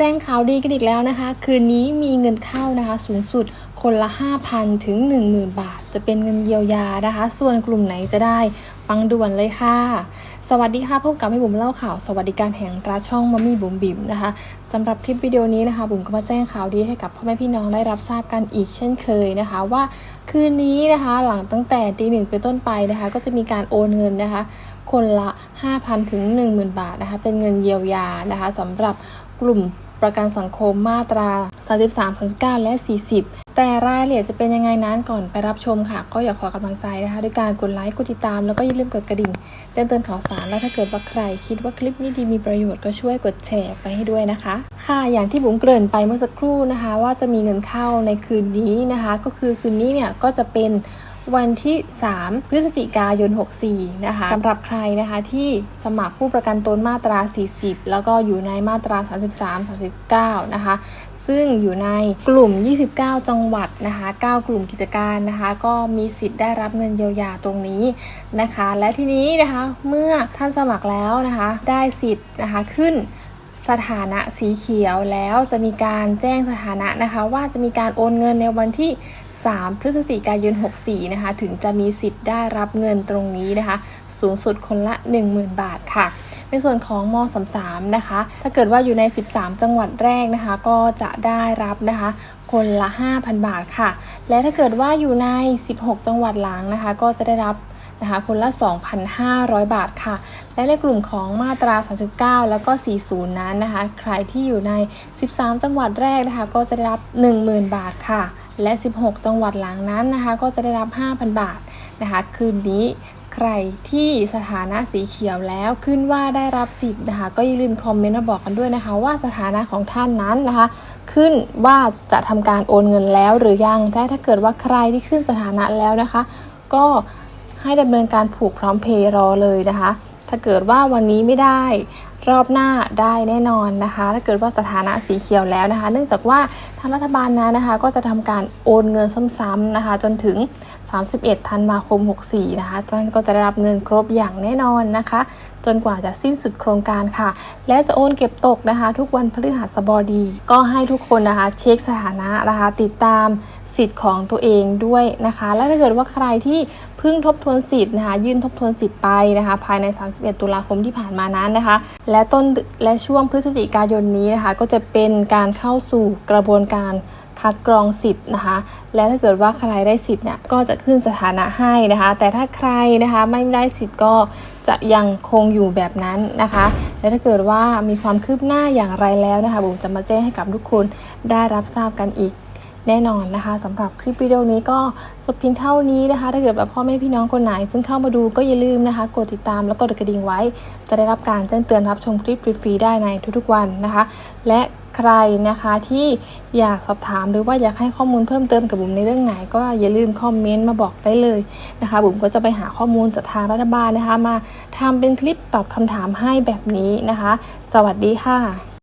แจ้งข่าวดีกันอีกแล้วนะคะ คืนนี้มีเงินเข้านะคะ สูงสุดคนละ 5,000 ถึง 10,000 บาท จะเป็นเงินเยียวยานะคะ ส่วนกลุ่มไหนจะได้ฟังด่วนเลยค่ะ สวัสดีค่ะพบกับพี่บุ๋มเล่าข่าว สวัสดิการแห่งรัฐช่องมัมมี่บุ๋มบิ๋มนะคะสำหรับคลิปวิดีโอนี้นะคะ บุ๋มก็มาแจ้งข่าวดีให้กับพ่อแม่พี่น้องได้รับทราบกันอีกเช่นเคยนะคะว่าคืนนี้นะคะ หลังตั้งแต่ตีหนึ่งเป็นต้นไปนะคะ ก็จะมีการโอนเงินนะคะ คนละ 5,000 ถึง 10,000 บาทนะคะ เป็นเงินเยียวยานะคะสำหรับกลุ่ม ประกันสังคมมาตรา 33 39 และ 40 แต่รายละเอียดจะเป็นยังไงนั้นก่อนไปรับชมค่ะ ก็อยากขอกำลังใจนะคะ ด้วยการกดไลค์ กดติดตาม แล้วก็อย่าลืมกดกระดิ่ง แจ้งเตือนข่าวสาร และถ้าเกิดว่าใคร คิดว่าคลิปนี้ดีมีประโยชน์ก็ช่วยกดแชร์ไปให้ด้วยนะคะ ค่ะ อย่างที่บุ๋มเกริ่นไปเมื่อสักครู่นะคะ ว่าจะมีเงินเข้าในคืนนี้นะคะ ก็คือคืนนี้เนี่ยก็จะเป็น วันที่ 3 พฤศจิกายน 64 นะคะสำหรับใครนะคะที่สมัครผู้ประกันตนมาตรา 40 แล้วก็อยู่ในมาตรา 33 39 นะคะซึ่งอยู่ในกลุ่ม 29 จังหวัดนะคะ 9 กลุ่มกิจการนะคะ ก็มีสิทธิ์ได้รับเงินเยียวยาตรงนี้นะคะ และทีนี้นะคะเมื่อท่านสมัครแล้วนะคะ ได้สิทธิ์นะคะขึ้นสถานะสีเขียวแล้วจะมีการแจ้งสถานะนะคะ ว่าจะมีการโอนเงินในวันที่ 3 พฤศจิกายน 64 นะคะ ถึงจะมีสิทธิ์ได้รับเงินตรงนี้นะคะ สูงสุดคนละ 10,000 บาทค่ะ ในส่วนของม33นะคะ ถ้าเกิดว่าอยู่ใน 13 จังหวัดแรกนะคะ ก็จะได้รับนะคะคนละ 5,000 บาทค่ะ และถ้าเกิดว่าอยู่ใน 16 จังหวัดหลังนะคะ ก็จะได้รับนะคะคนละ 2,500 บาทค่ะ และในกลุ่มของมาตรา 39 แล้วก็ 40 นั้นนะคะ ใครที่อยู่ใน 13 จังหวัดแรกนะคะ ก็จะได้รับ 10,000 บาทค่ะ และ 16 จังหวัดหลังนั้นนะคะ ก็จะได้รับ 5,000 บาทนะคะ คืนนี้ใครที่สถานะสีเขียวแล้วขึ้นว่าได้รับสิทธิ์นะคะ ก็อย่าลืมคอมเมนต์มาบอกกันด้วยนะคะ ว่าสถานะของท่านนั้นนะคะ ขึ้นว่าจะทำการโอนเงินแล้วหรือยังและถ้าเกิดว่าใครที่ขึ้นสถานะแล้วนะคะ ก็ให้ดำเนินการผูกพร้อมเพย์รอเลยนะคะ ถ้าเกิดว่าวันนี้ไม่ได้ รอบหน้าได้แน่นอนนะคะ ถ้าเกิดว่าสถานะสีเขียวแล้วนะคะ เนื่องจากว่าทางรัฐบาลนั้นนะคะ ก็จะทำการโอนเงินซ้ำๆนะคะ จนถึง 31 ธันวาคม 64 นะคะท่านก็จะได้รับเงินครบอย่างแน่นอนนะคะ จนกว่าจะสิ้นสุดโครงการค่ะ และจะโอนเก็บตกนะคะ ทุกวันพฤหัสบดี ก็ให้ทุกคนนะคะ เช็คสถานะนะคะ ติดตามสิทธิ์ของตัวเองด้วยนะคะ และถ้าเกิดว่าใครที่ พิ่งทบทวนสิทธิ์นะคะยื่นทบทวนสิทธิ์ไปนะคะภายใน 31 ตุลาคมที่ผ่านมานั้นนะคะ และต้นและช่วงพฤศจิกายนนี้นะคะก็จะเป็นการเข้าสู่กระบวนการคัดกรองสิทธิ์นะคะ และถ้าเกิดว่าใครได้สิทธิ์เนี่ยก็จะขึ้นสถานะให้นะคะ แต่ถ้าใครนะคะไม่ได้สิทธิ์ก็จะยังคงอยู่แบบนั้นนะคะ และถ้าเกิดว่ามีความคืบหน้าอย่างไรแล้วนะคะบุ๋มจะมาแจ้งให้กับทุกคนได้รับทราบกันอีก แน่นอนนะคะสำหรับคลิปวิดีโอนี้ก็จบเพียงเท่านี้นะคะ ถ้าเกิดว่าพ่อแม่พี่น้องคนไหนเพิ่งเข้ามาดูก็อย่าลืมนะคะ กดติดตามแล้วก็กดกระดิ่งไว้ จะได้รับการแจ้งเตือนรับชมคลิปฟรีๆได้ในทุกๆวันนะคะ และใครนะคะที่อยากสอบถามหรือว่าอยากให้ข้อมูลเพิ่มเติมกับบุ๋มในเรื่องไหน ก็อย่าลืมคอมเมนต์มาบอกได้เลยนะคะ บุ๋มก็จะไปหาข้อมูลจากทางรัฐบาลนะคะ มาทำเป็นคลิปตอบคำถามให้แบบนี้นะคะ สวัสดีค่ะ